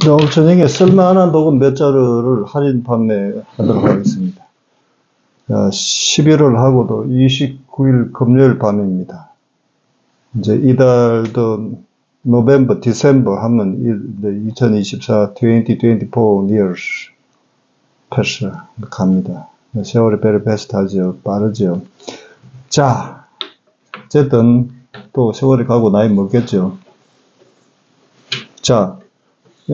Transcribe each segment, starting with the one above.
네, 오늘 저녁에 쓸만한 도금 몇 자루를 할인 판매하도록 하겠습니다. 11월 하고도 29일 금요일 밤입니다. 이제 이달도 노벤버, 디셈버 하면 2024, 2024 years 패스 갑니다. 세월이 베리 베스트하죠. 빠르죠. 자, 어쨌든 또 세월이 가고 나이 먹겠죠. 자,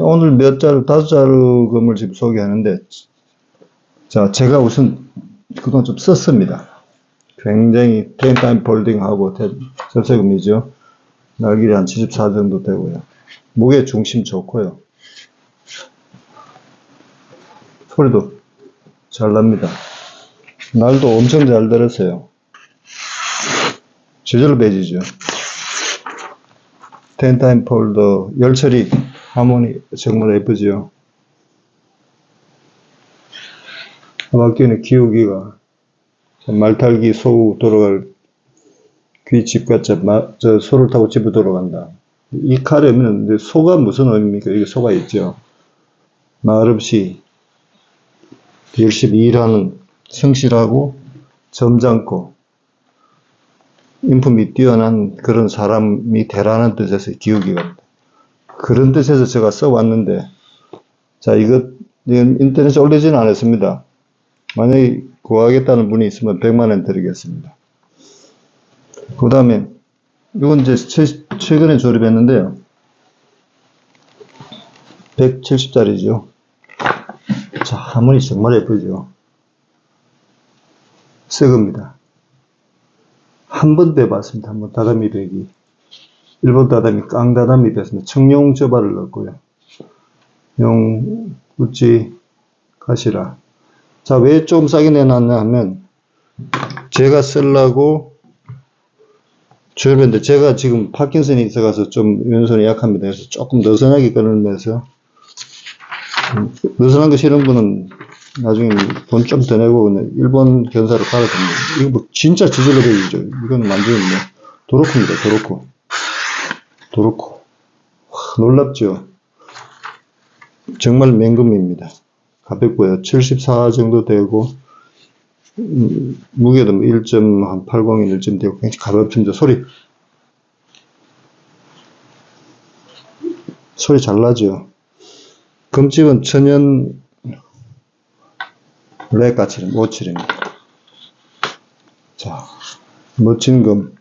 오늘 몇 자루, 다섯 자루금을 지금 소개하는데, 자, 제가 우선 그동안 좀 썼습니다. 굉장히 텐타임 폴딩하고 절세금이죠. 날길이 한 74 정도 되고요. 무게 중심 좋고요. 소리도 잘 납니다. 날도 엄청 잘 들었어요. 저절로 배지죠. 텐타임 폴더 열처리 하모니 정말 예쁘죠. 바뀌는 기우기가 말탈기 소 돌아갈 귀 집같이 저 소를 타고 집에 돌아간다. 이 칼에는 소가 무슨 의미입니까? 이게 소가 있죠. 말 없이 열심히 일하는 성실하고 점잖고 인품이 뛰어난 그런 사람이 되라는 뜻에서 기우기가 그런 뜻에서 제가 써왔는데 자 이거 인터넷에 올리지는 않았습니다. 만약에 구하겠다는 분이 있으면 100만원 드리겠습니다. 그 다음에 이건 이제 최, 최근에 조립했는데요. 170짜리죠. 자, 하모니 정말 예쁘죠. 새 겁니다. 한 번 빼봤습니다. 한번 다다미 배기. 일본 다다미, 깡다다미 뺐습니다. 청룡 저발을 넣었고요. 용, 우찌, 가시라. 자, 왜 좀 싸게 내놨냐 하면, 제가 쓰려고 조립했는데, 제가 지금 파킨슨이 있어가서 좀 왼손이 약합니다. 그래서 조금 느슨하게 끊으면서, 음, 느슨한 거 싫은 분은 나중에 돈 좀 더 내고 일본 견사로 갈아줍니다. 이거 뭐 진짜 지질로 배이죠. 이건 완전히 뭐 도로코입니다. 도로코. 도로코. 와, 놀랍죠. 정말 맹금입니다. 가볍고요. 74 정도 되고 음, 무게도 1.80인 1점 되고 굉장히 가볍습니다. 소리 소리 잘 나죠. 금집은 천연 레가칠은 57입니다. 자, 멋진 금.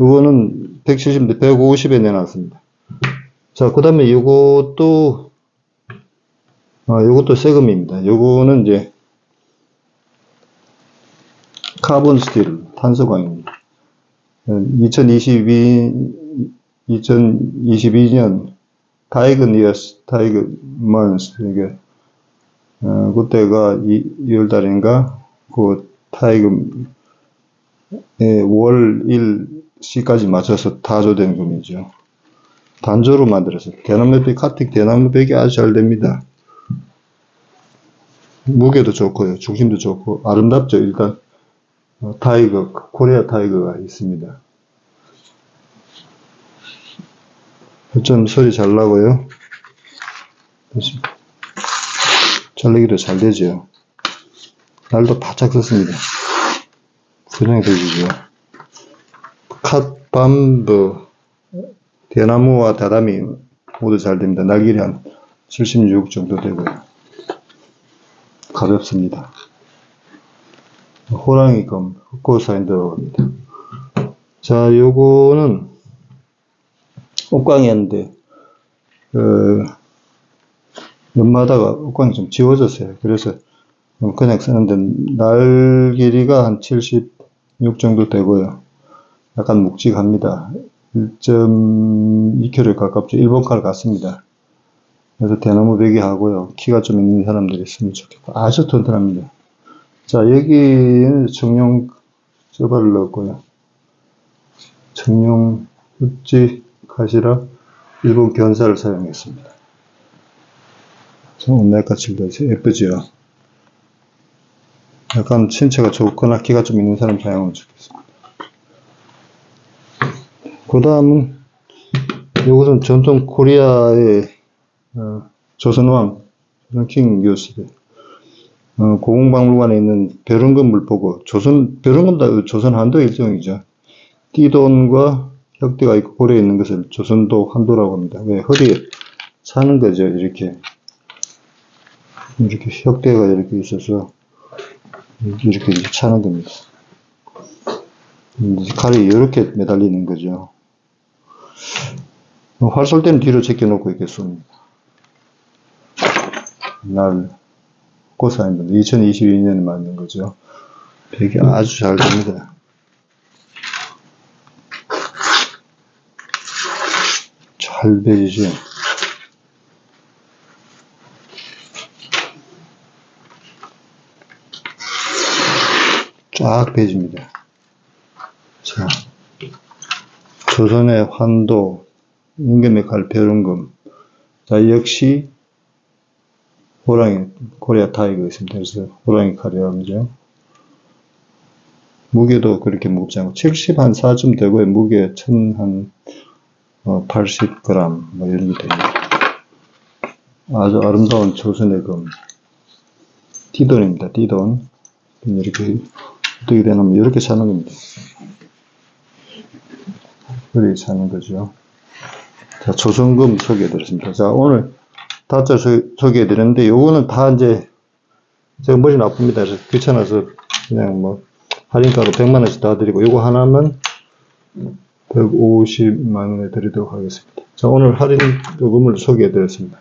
이거는 170인데 150에 내놨습니다. 자, 그 다음에 요것도, 아, 요것도 새금입니다. 요거는 이제, 카본 스틸, 탄소광입니다. 2022, 2022년 타이거 니어스, 타이거 먼스, 이게, 어, 그때가 2, 월 달인가, 그 타이금, 예, 월 1, 시까지 맞춰서 타조된 금이죠. 단조로 만들어서, 대나무백, 카틱 대나무백이 아주 잘 됩니다. 무게도 좋고요, 중심도 좋고, 아름답죠. 일단, 어, 타이거, 코리아 타이거가 있습니다. 좀 소리 잘 나고요. 잘리기도 잘 되죠. 날도 바짝 썼습니다. 그냥 되지죠. 컷밤브, 대나무와 다다미 모두 잘 됩니다. 날길이 한 76 정도 되고요. 가볍습니다. 호랑이 검, 흑고사인 들어갑니다. 자, 요거는 옷광이었는데, 그, 연마다가 옷광이 좀 지워졌어요. 그래서 그냥 쓰는데 날 길이가 한 76 정도 되고요. 약간 묵직합니다. 1.2km 가깝죠. 일본 칼 같습니다. 그래서 대나무 베개 하고요. 키가 좀 있는 사람들이 있으면 좋겠고 아주 튼튼합니다. 자 여기는 청룡 저발을 넣었고요. 청룡 우찌 가시라 일본 견사를 사용했습니다. 내가칠도 예쁘지요. 약간 신체가 좋거나 키가 좀 있는 사람 사용하면 좋겠습니다. 그 다음은 이것은 전통 코리아의 어, 조선왕, 조선킹 요시대. 어, 고궁박물관에 있는 벼른금을 보고, 조선, 벼른금도 조선 한도 일종이죠. 띠돈과 혁대가 있고 고려에 있는 것을 조선도 한도라고 합니다. 왜? 허리에 차는 거죠, 이렇게. 이렇게 혁대가 이렇게 있어서, 이렇게 차는 겁니다. 칼이 이렇게 매달리는 거죠. 활쏠 때는 뒤로 제껴놓고 이렇게 쏩니다. 날, 고사입니다. 2022년에 만든 거죠. 되게 아주 잘 됩니다. 잘 배지죠. 쫙 배집니다. 자, 조선의 환도, 임금의 칼, 벼른금. 자, 역시 호랑이, 코리아 타이거 있습니다. 그래서 호랑이 칼이라고 그러죠. 무게도 그렇게 무겁지 않고, 70 한 4쯤 되고요. 무게 1000 한, 어, 80g, 뭐 이런 게 됩니다. 아주 아름다운 조선의 금. 띠돈입니다. 띠돈. 이렇게, 어떻게 되냐면, 이렇게 사는 겁니다. 이렇게 사는 거죠. 자, 조선금 소개해드렸습니다. 자, 오늘 다자 소개해드렸는데, 요거는 다 이제, 제가 머리 나쁩니다. 그래서 귀찮아서 그냥 뭐, 할인가로 100만원씩 다 드리고, 요거 하나는 150만원에 드리도록 하겠습니다. 자, 오늘 할인 요금을 소개해드렸습니다.